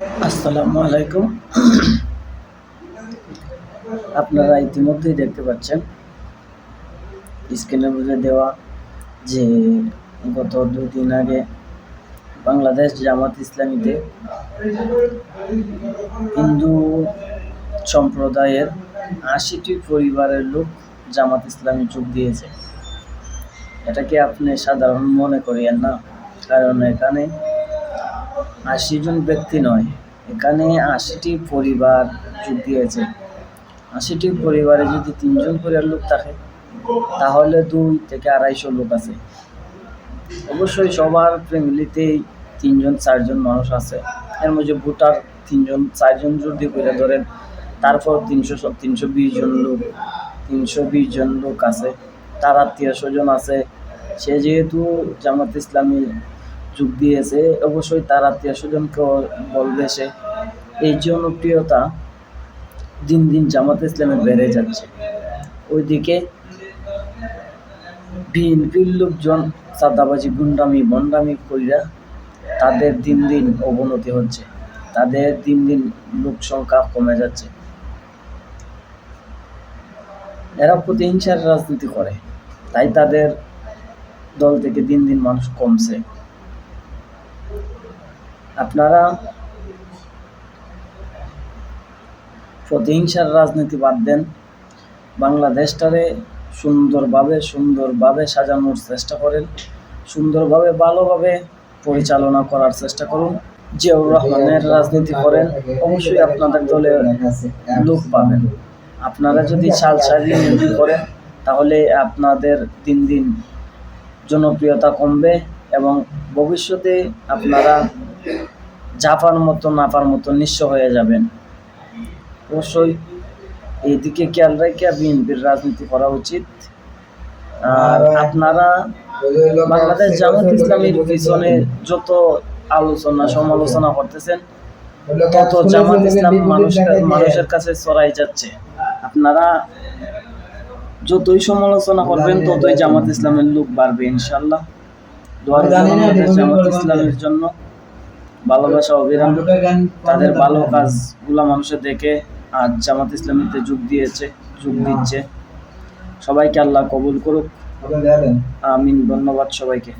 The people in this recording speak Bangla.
আসসালামু আলাইকুম। আপনারা ইতিমধ্যেই দেখতে পাচ্ছেন স্ক্রিনের মধ্যে দেওয়া যে গত দুই দিন আগে বাংলাদেশ জামাত ইসলামীতে হিন্দু সম্প্রদায়ের আশিটি পরিবারের লোক জামাত ইসলামী যোগ দিয়েছে। এটাকে আপনি সাধারণ মনে করিয়েন না? কারণ এখানে আশি জন ব্যক্তি নয়। এখানে আশিটি পরিবার যোগ দিয়েছে আশিটি পরিবারে যদি তিনজন পরিবার লোক থাকে, তাহলে দুই থেকে আড়াইশো লোক আছে। অবশ্যই সবার ফ্যামিলিতেই তিনজন, চারজন মানুষ আছে। এর মধ্যে ভোটার তিনজন, চারজন যদি করে ধরেন, তারপর তিনশো তিনশো বিশ জন লোক, তিনশো বিশ জন লোক আছে। তার আত্মীয় স্বজন আছে। সে যেহেতু জামাত ইসলামী যোগ দিয়েছে, অবশ্যই তার আত্মীয় স্বজনকেও বলবে সে। এই জনপ্রিয়তা দিন দিন জামাত ইসলামে বেড়ে যাচ্ছে। ওইদিকে বিএনপির লোকজন চাঁদাবাজি, গুন্ডামি, বন্ডামি কইরা তাদের দিন দিন অবনতি হচ্ছে। তাদের দিন দিন লোক সংখ্যা কমে যাচ্ছে। এরা প্রতিহিংসার রাজনীতি করে, তাই তাদের দল থেকে দিন দিন মানুষ কমছে। আপনারা প্রতিহিংসার রাজনীতি বাদ দেন। বাংলাদেশটারে সুন্দরভাবে সুন্দরভাবে সাজানোর চেষ্টা করেন। সুন্দরভাবে, ভালোভাবে পরিচালনা করার চেষ্টা করুন। জিয়াউর রহমানের রাজনীতি করেন, অবশ্যই আপনাদের দলে লোক পাবেন। আপনারা যদি চাল সারিয়ে এমপি করেন, তাহলে আপনাদের দিন দিন জনপ্রিয়তা কমবে এবং ভবিষ্যতে আপনারা জাপার মতো নাপার মতো নিঃস্ব হয়ে যাবেন। অবশ্যই এইদিকে খেয়াল রেখে বিএনপির রাজনীতি করা উচিত। আর আপনারা বাংলাদেশ জামাত ইসলামীর পিছনে যত আলোচনা সমালোচনা করতেছেন তত জামাত ইসলাম মানুষের মানুষের কাছে ছড়াই যাচ্ছে। আপনারা যতই সমালোচনা করবেন ততই জামাত ইসলামের লোক বাড়বে ইনশাল্লাহ জামাত ইসলামের জন্য। ভালোবাসা অবিরাম তাদের ভালো কাজগুলা মানুষের দেখে আজ জামাত ইসলামীতে যোগ দিয়েছে যোগ দিচ্ছে। সবাইকে আল্লাহ কবুল করুক। আমিন ধন্যবাদ সবাইকে।